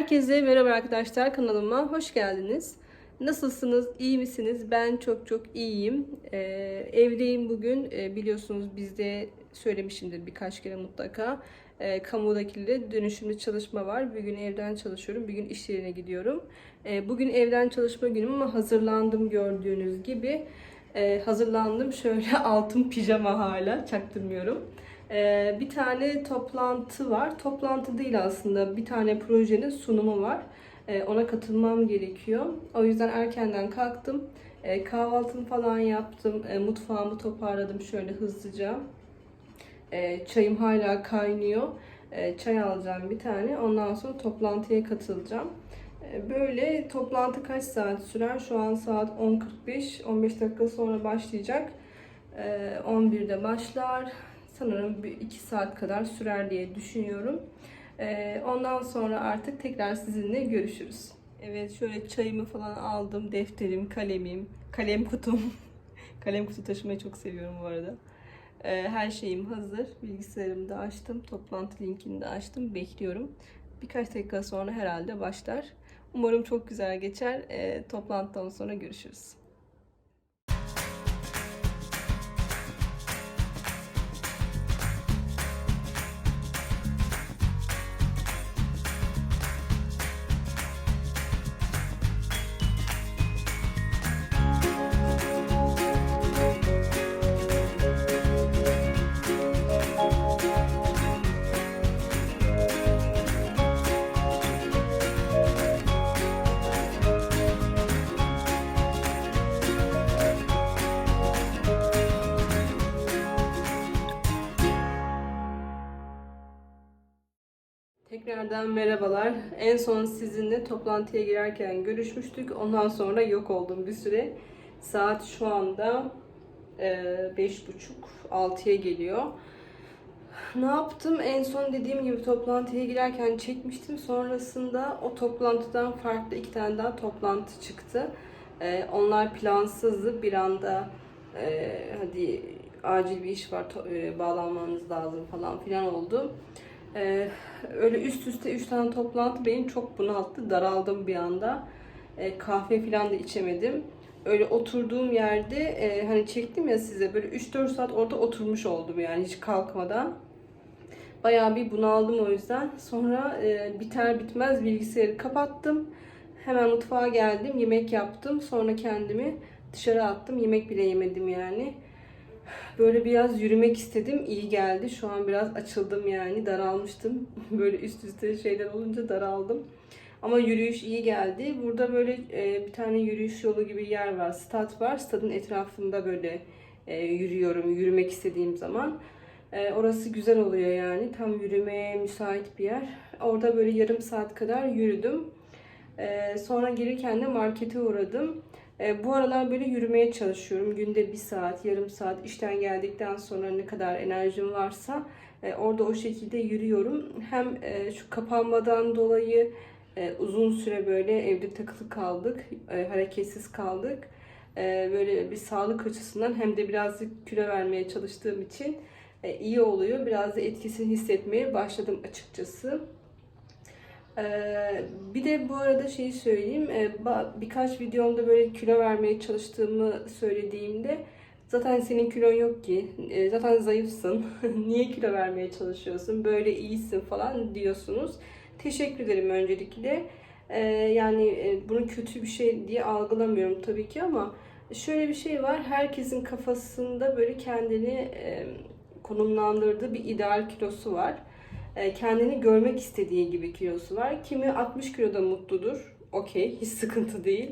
Herkese merhaba arkadaşlar kanalıma hoş geldiniz. Nasılsınız? İyi misiniz? Ben çok çok iyiyim. Ee, evdeyim bugün. Ee, biliyorsunuz bizde söylemişimdir birkaç kere mutlaka. Ee, kamudakilere dönüşümlü çalışma var. Bir gün evden çalışıyorum, bir gün iş yerine gidiyorum. Ee, bugün evden çalışma günüm ama hazırlandım gördüğünüz gibi. Ee, hazırlandım. Şöyle altın pijama hala çaktırmıyorum. Ee, bir tane toplantı var. Toplantı değil aslında. Bir tane projenin sunumu var. Ee, ona katılmam gerekiyor. O yüzden erkenden kalktım. Ee, kahvaltımı falan yaptım. Mutfağımı toparladım şöyle hızlıca. Çayım hala kaynıyor. Çay alacağım bir tane. Ondan sonra toplantıya katılacağım. Böyle toplantı kaç saat sürer? Şu an saat 10.45. 15 dakika sonra başlayacak. Ee, 11'de başlar. Sanırım bir 2 saat kadar sürer diye düşünüyorum. Ee, Ondan sonra artık tekrar sizinle görüşürüz. Evet şöyle çayımı falan aldım. Defterim, kalemim, kalem kutum. kalem kutu taşımayı çok seviyorum bu arada. Ee, Her şeyim hazır. Bilgisayarımı da açtım. Toplantı linkini de açtım. Bekliyorum. Birkaç dakika sonra herhalde başlar. Umarım çok güzel geçer. Ee, Toplantıdan sonra görüşürüz. Tekrardan merhabalar. En son sizinle toplantıya girerken görüşmüştük. Ondan sonra yok oldum bir süre. Saat şu anda e, beş buçuk, altıya geliyor. Ne yaptım? En son dediğim gibi toplantıya girerken çekmiştim. Sonrasında o toplantıdan farklı iki tane daha toplantı çıktı. E, onlar plansızdı. Bir anda e, hadi acil bir iş var, bağlanmanız lazım falan filan oldu. Ee, öyle üst üste 3 tane toplantı beni çok bunalttı. Daraldım bir anda. Ee, kahve falan da içemedim. Öyle oturduğum yerde e, hani çektim ya size böyle 3-4 saat orada oturmuş oldum yani hiç kalkmadan. Bayağı bir bunaldım o yüzden. Sonra e, biter bitmez bilgisayarı kapattım. Hemen mutfağa geldim, yemek yaptım. Sonra kendimi dışarı attım. Yemek bile yemedim yani. Böyle biraz yürümek istedim. iyi geldi. Şu an biraz açıldım yani. Daralmıştım. Böyle üst üste şeyler olunca daraldım. Ama yürüyüş iyi geldi. Burada böyle e, bir tane yürüyüş yolu gibi yer var. Stat var. Stadın etrafında böyle e, yürüyorum. Yürümek istediğim zaman. E, orası güzel oluyor yani. Tam yürümeye müsait bir yer. Orada böyle yarım saat kadar yürüdüm. E, sonra gelirken de markete uğradım. E, bu aralar böyle yürümeye çalışıyorum. Günde bir saat, yarım saat işten geldikten sonra ne kadar enerjim varsa e, orada o şekilde yürüyorum. Hem e, şu kapanmadan dolayı e, uzun süre böyle evde takılı kaldık, hareketsiz kaldık. Böyle bir sağlık açısından hem de birazcık kilo vermeye çalıştığım için iyi oluyor. Biraz da etkisini hissetmeye başladım açıkçası. Ee, bir de bu arada şeyi söyleyeyim. Ee, birkaç videomda böyle kilo vermeye çalıştığımı söylediğimde zaten senin kilon yok ki. Ee, zaten zayıfsın. Niye kilo vermeye çalışıyorsun? Böyle iyisin falan diyorsunuz. Teşekkür ederim öncelikle. Yani e, bunu kötü bir şey diye algılamıyorum tabii ki ama şöyle bir şey var. Herkesin kafasında böyle kendini e, konumlandırdığı bir ideal kilosu var kendini görmek istediği gibi kilosu var. Kimi 60 kiloda mutludur. Okey, hiç sıkıntı değil.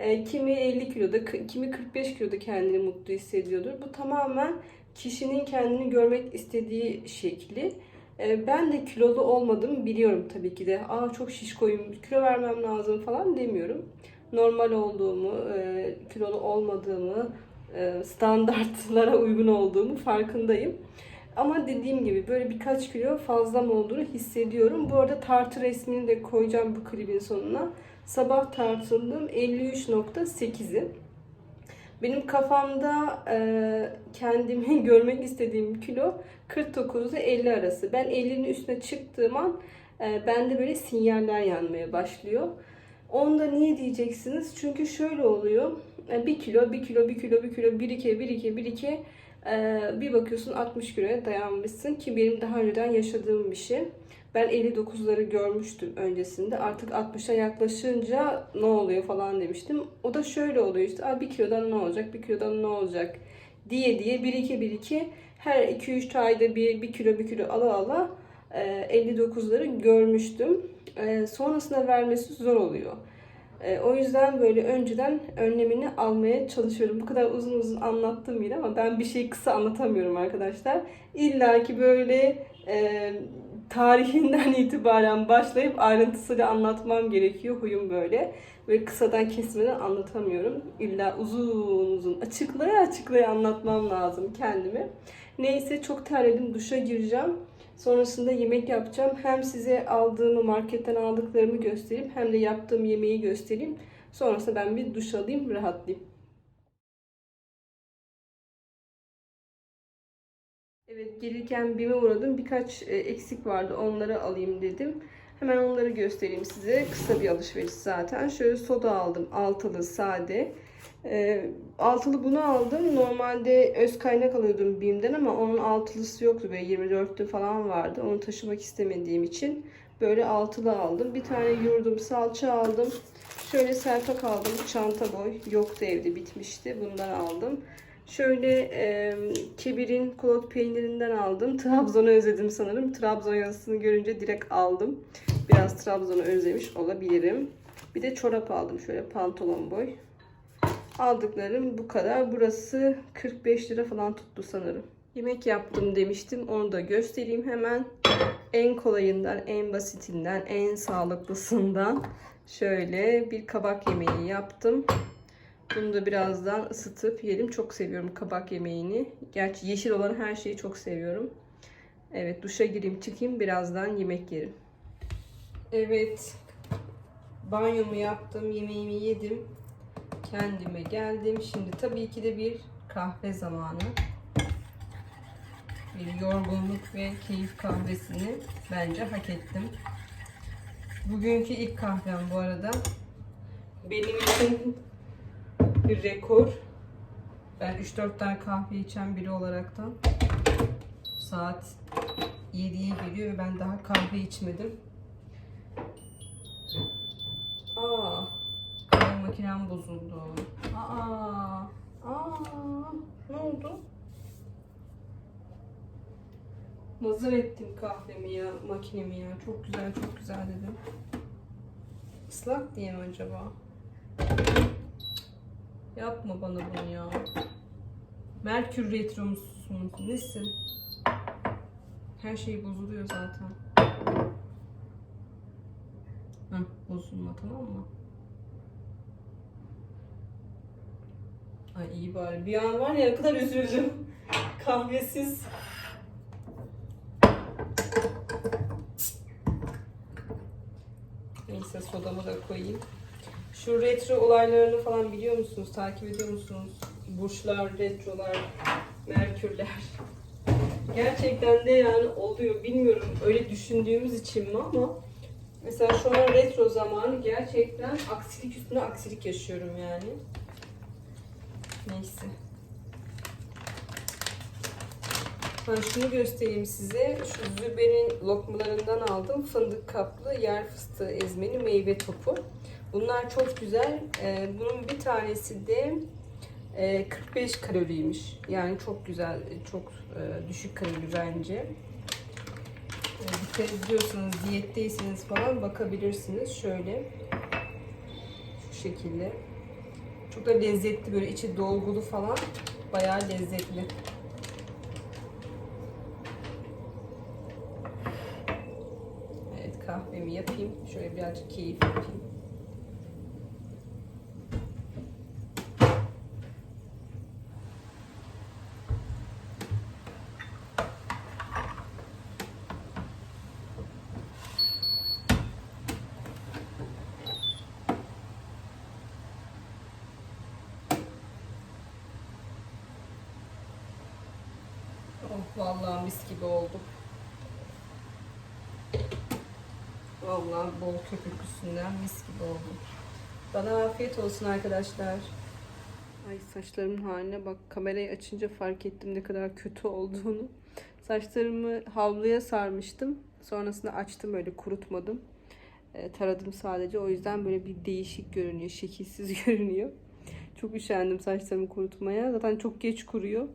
E, Kimi 50 kiloda, kimi 45 kiloda kendini mutlu hissediyordur. Bu tamamen kişinin kendini görmek istediği şekli. E, Ben de kilolu olmadım biliyorum tabii ki de. Aa çok şişkoyum, kilo vermem lazım falan demiyorum. Normal olduğumu, e, kilolu olmadığımı, e, standartlara uygun olduğumu farkındayım. Ama dediğim gibi böyle birkaç kilo fazlam olduğunu hissediyorum. Bu arada tartı resmini de koyacağım bu klibin sonuna. Sabah tartıldım 53.8'i. Benim kafamda e, kendimi görmek istediğim kilo 49 ile 50 arası. Ben 50'nin üstüne çıktığım an e, bende böyle sinyaller yanmaya başlıyor. Onda niye diyeceksiniz? Çünkü şöyle oluyor. E, 1 kilo, 1 kilo, 1 kilo, 1 kilo, 1 2, 1 2, 1 2 bir bakıyorsun 60 kiloya dayanmışsın ki benim daha önceden yaşadığım bir şey. Ben 59'ları görmüştüm öncesinde. Artık 60'a yaklaşınca ne oluyor falan demiştim. O da şöyle oluyor işte. Bir kilodan ne olacak, bir kilodan ne olacak diye diye bir iki bir iki her 2-3 ayda bir, bir kilo bir kilo ala ala e, 59'ları görmüştüm. E, sonrasında vermesi zor oluyor. E, o yüzden böyle önceden önlemini almaya çalışıyorum. Bu kadar uzun uzun anlattım yine ama ben bir şeyi kısa anlatamıyorum arkadaşlar. İlla ki böyle e, tarihinden itibaren başlayıp ayrıntısıyla anlatmam gerekiyor. Huyum böyle. Böyle kısadan kesmeden anlatamıyorum. İlla uzun uzun açıklaya açıklaya anlatmam lazım kendimi. Neyse çok terledim duşa gireceğim. Sonrasında yemek yapacağım. Hem size aldığımı marketten aldıklarımı göstereyim hem de yaptığım yemeği göstereyim. Sonrasında ben bir duş alayım rahatlayayım. Evet gelirken BİM'e uğradım. Birkaç e, eksik vardı. Onları alayım dedim. Hemen onları göstereyim size. Kısa bir alışveriş zaten. Şöyle soda aldım. Altılı sade. E, altılı bunu aldım. Normalde öz kaynak alıyordum BİM'den ama onun altılısı yoktu. Böyle 24'lü falan vardı. Onu taşımak istemediğim için böyle altılı aldım. Bir tane yurdum salça aldım. Şöyle serpak aldım. Çanta boy. Yoktu evde bitmişti. Bundan aldım. Şöyle e, Kebir'in kolot peynirinden aldım. Trabzon'u özledim sanırım. Trabzon yazısını görünce direkt aldım. Biraz Trabzon'u özlemiş olabilirim. Bir de çorap aldım. Şöyle pantolon boy. Aldıklarım bu kadar. Burası 45 lira falan tuttu sanırım. Yemek yaptım demiştim. Onu da göstereyim hemen. En kolayından, en basitinden, en sağlıklısından şöyle bir kabak yemeği yaptım. Bunu da birazdan ısıtıp yiyelim. Çok seviyorum kabak yemeğini. Gerçi yeşil olan her şeyi çok seviyorum. Evet duşa gireyim çıkayım birazdan yemek yerim. Evet banyomu yaptım yemeğimi yedim. Kendime geldim. Şimdi tabii ki de bir kahve zamanı. Bir yorgunluk ve keyif kahvesini bence hak ettim. Bugünkü ilk kahvem bu arada. Benim için bir rekor. Ben 3-4 tane kahve içen biri olaraktan saat 7'ye geliyor ve ben daha kahve içmedim. Aa, kahve makinem bozuldu. Aa, aa, ne oldu? Nazar ettim kahvemi ya, makinemi ya. Çok güzel, çok güzel dedim. Islak diye mi acaba? Yapma bana bunu ya. Merkür retro musun? Nesin? Her şey bozuluyor zaten. Heh, bozulma tamam mı? Ay iyi bari. Bir an var ya kadar üzüldüm. Kahvesiz. Neyse sodamı da koyayım. Şu retro olaylarını falan biliyor musunuz? Takip ediyor musunuz? Burçlar, retrolar, merkürler. Gerçekten de yani oluyor. Bilmiyorum öyle düşündüğümüz için mi ama mesela şu an retro zamanı gerçekten aksilik üstüne aksilik yaşıyorum yani. Neyse. Ha, şunu göstereyim size. Şu Zübe'nin lokmalarından aldım. Fındık kaplı yer fıstığı ezmeli meyve topu. Bunlar çok güzel. Ee, bunun bir tanesi de e, 45 kaloriymiş. Yani çok güzel, çok e, düşük kalori bence. E, dikkat ediyorsanız, diyetteyseniz falan bakabilirsiniz. Şöyle. Şu şekilde. Çok da lezzetli böyle içi dolgulu falan. Bayağı lezzetli. Evet kahvemi yapayım. Şöyle birazcık keyif yapayım. Vallahi mis gibi oldu. Vallahi bol köpüklüsünden mis gibi oldu. Bana afiyet olsun arkadaşlar. Ay saçlarımın haline bak kamerayı açınca fark ettim ne kadar kötü olduğunu. Saçlarımı havluya sarmıştım. Sonrasında açtım öyle kurutmadım. E, taradım sadece o yüzden böyle bir değişik görünüyor. Şekilsiz görünüyor. Çok üşendim saçlarımı kurutmaya. Zaten çok geç kuruyor.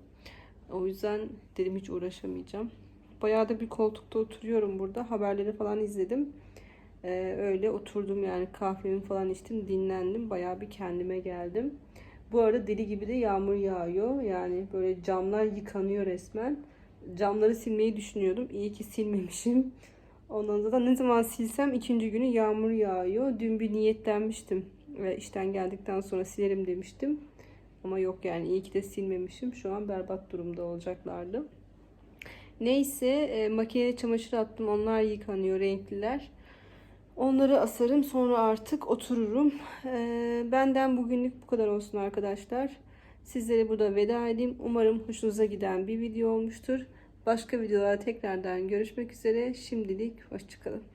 O yüzden dedim hiç uğraşamayacağım. Bayağı da bir koltukta oturuyorum burada. Haberleri falan izledim. Ee, öyle oturdum yani kahvemi falan içtim dinlendim. Bayağı bir kendime geldim. Bu arada deli gibi de yağmur yağıyor. Yani böyle camlar yıkanıyor resmen. Camları silmeyi düşünüyordum. İyi ki silmemişim. Ondan zaten ne zaman silsem ikinci günü yağmur yağıyor. Dün bir niyetlenmiştim. Ve işten geldikten sonra silerim demiştim. Ama yok yani iyi ki de silmemişim. Şu an berbat durumda olacaklardı. Neyse e, makineye çamaşır attım. Onlar yıkanıyor renkliler. Onları asarım sonra artık otururum. E, benden bugünlük bu kadar olsun arkadaşlar. Sizlere burada veda edeyim. Umarım hoşunuza giden bir video olmuştur. Başka videolarda tekrardan görüşmek üzere. Şimdilik hoşçakalın.